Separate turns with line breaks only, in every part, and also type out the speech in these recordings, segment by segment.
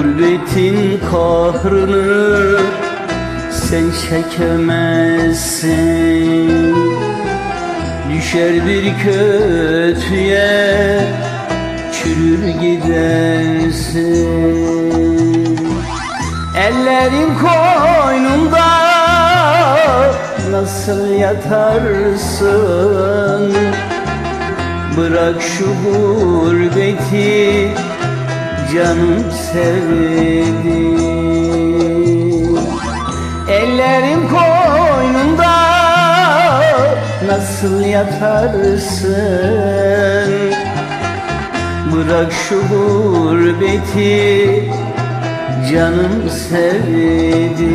Gurbetin kahrını sen çekemezsin. Düşer bir kötüye çürür gidersin. Ellerin koynunda nasıl yatarsın? Bırak şu gurbeti canım sevdim Ellerim koynunda nasıl yatarsın? Bırak şu gurbeti canım sevdim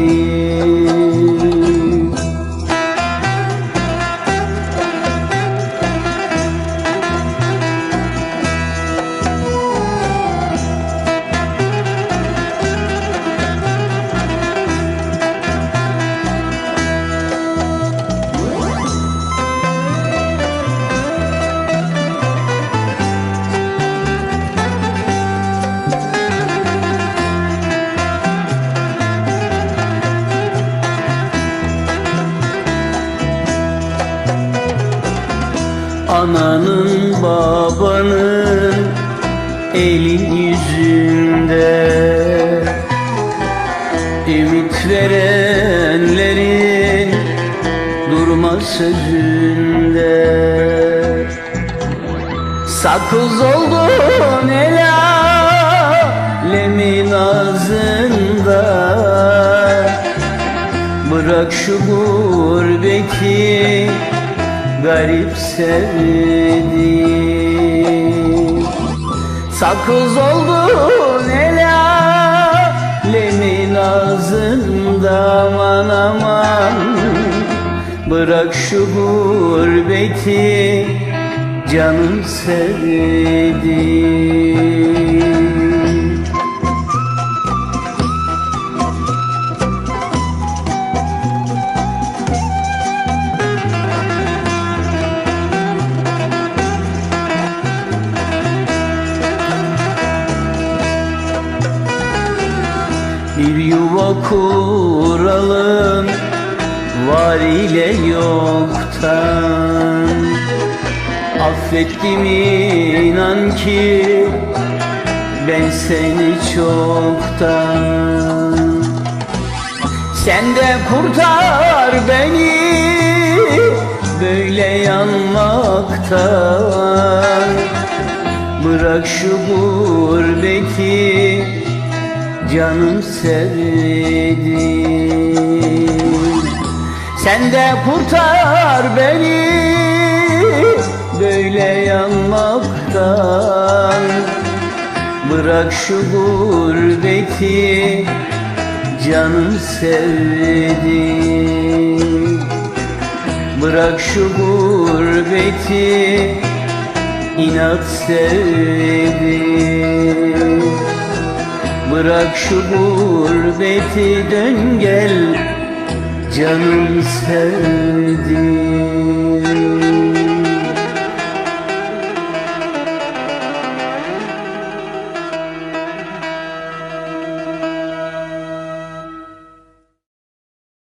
Ananın babanın elin yüzünde. Ümit verenlerin durma sözünde. Sakız oldun el alemin ağzında. Bırak şu gurbeti garip sevdim Sakız oldun el alemin ağzında aman aman. Bırak şu gurbeti canım sevdim kuralım var ile yoktan. Affettim inan ki ben seni çoktan. Sen de kurtar beni böyle yanmaktan. Bırak şu gurbeti canım sevdim Sen de kurtar beni böyle yanmaktan. Bırak şu gurbeti canım sevdim Bırak şu gurbeti inat sevdim Bırak şu gurbeti dön gel Canım sevdim